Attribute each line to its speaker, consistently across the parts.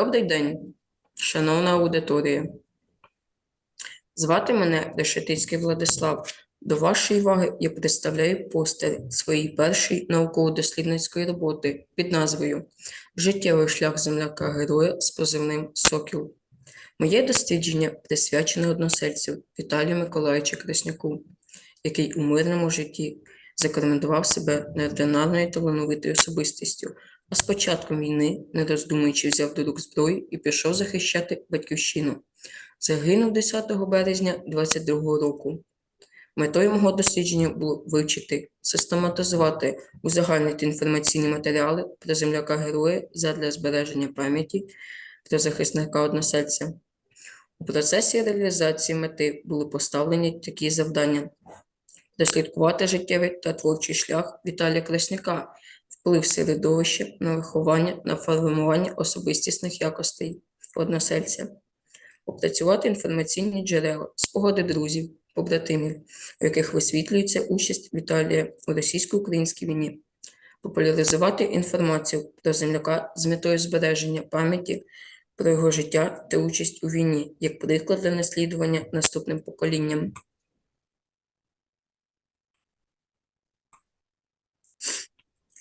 Speaker 1: Добрий день, шановна аудиторія. Звати мене Решетицький Владислав. До вашої уваги я представляю постер своєї першої науково-дослідницької роботи під назвою Життєвий шлях земляка-героя з позивним Сокіл. Моє дослідження присвячене односельцю Віталію Миколаївичу Красняку, який у мирному житті зарекомендував себе неординарною талановитою особистістю, а з початком війни, не роздумуючи, взяв до рук зброю і пішов захищати батьківщину. Загинув 10 березня 22 року. Метою мого дослідження було вивчити, систематизувати, узагальнити інформаційні матеріали про земляка-героя задля збереження пам'яті про захисника односельця. У процесі реалізації мети були поставлені такі завдання: дослідкувати життєвий та творчий шлях Віталія Красняка, вплив середовища на виховання, на формування особистісних якостей односельця, опрацювати інформаційні джерела, спогади друзів, побратимів, у яких висвітлюється участь Віталія у російсько-українській війні, популяризувати інформацію про земляка з метою збереження пам'яті про його життя та участь у війні як приклад для наслідування наступним поколінням.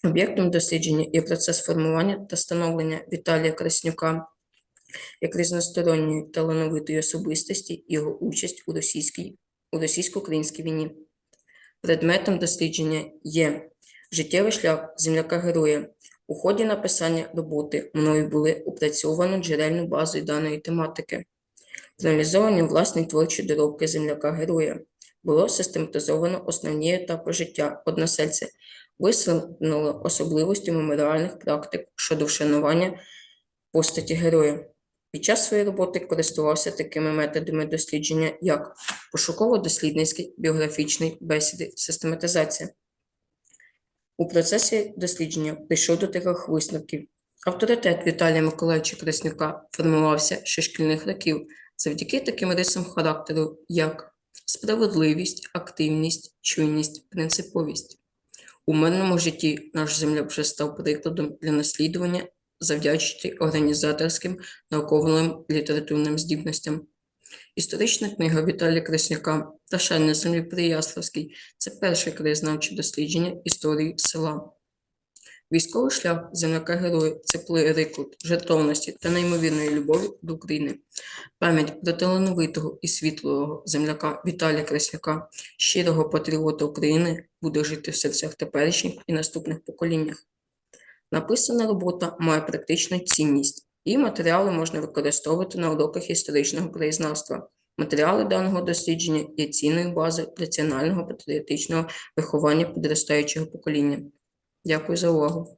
Speaker 1: Об'єктом дослідження є процес формування та становлення Віталія Краснюка як різносторонньої талановитої особистості його участь у російській у російсько-українській війні. Предметом дослідження є життєвий шлях земляка-героя. У ході написання роботи мною були опрацьовано джерельну базу даної тематики, реалізовані власні творчі доробки земляка-героя. Було систематизовано основні етапи життя односельця, висунуто особливості меморіальних практик щодо вшанування постаті героя. Під час своєї роботи користувався такими методами дослідження, як пошуково-дослідницький, біографічний, бесіди, систематизація. У процесі дослідження прийшов до таких висновків. Авторитет Віталія Миколаївича Краснюка формувався ще шкільних років завдяки таким рисам характеру, як справедливість, активність, чуйність, принциповість. У мирному житті наш земля став прикладом для наслідування завдячити організаторським науковим літературним здібностям. Історична книга Віталія Кресняка «Прощання на землі Переяславській» – це перше краєзнавче дослідження історії села. Військовий шлях земляка-героя – це приклад жертовності та неймовірної любові до України. Пам'ять про талановитого і світлого земляка Віталія Красняка, щирого патріота України, буде жити в серцях теперішніх і наступних поколіннях. Написана робота має практичну цінність, і матеріали можна використовувати на уроках історичного краєзнавства. Матеріали даного дослідження є цінною базою національного патріотичного виховання підростаючого покоління. Дякую за увагу.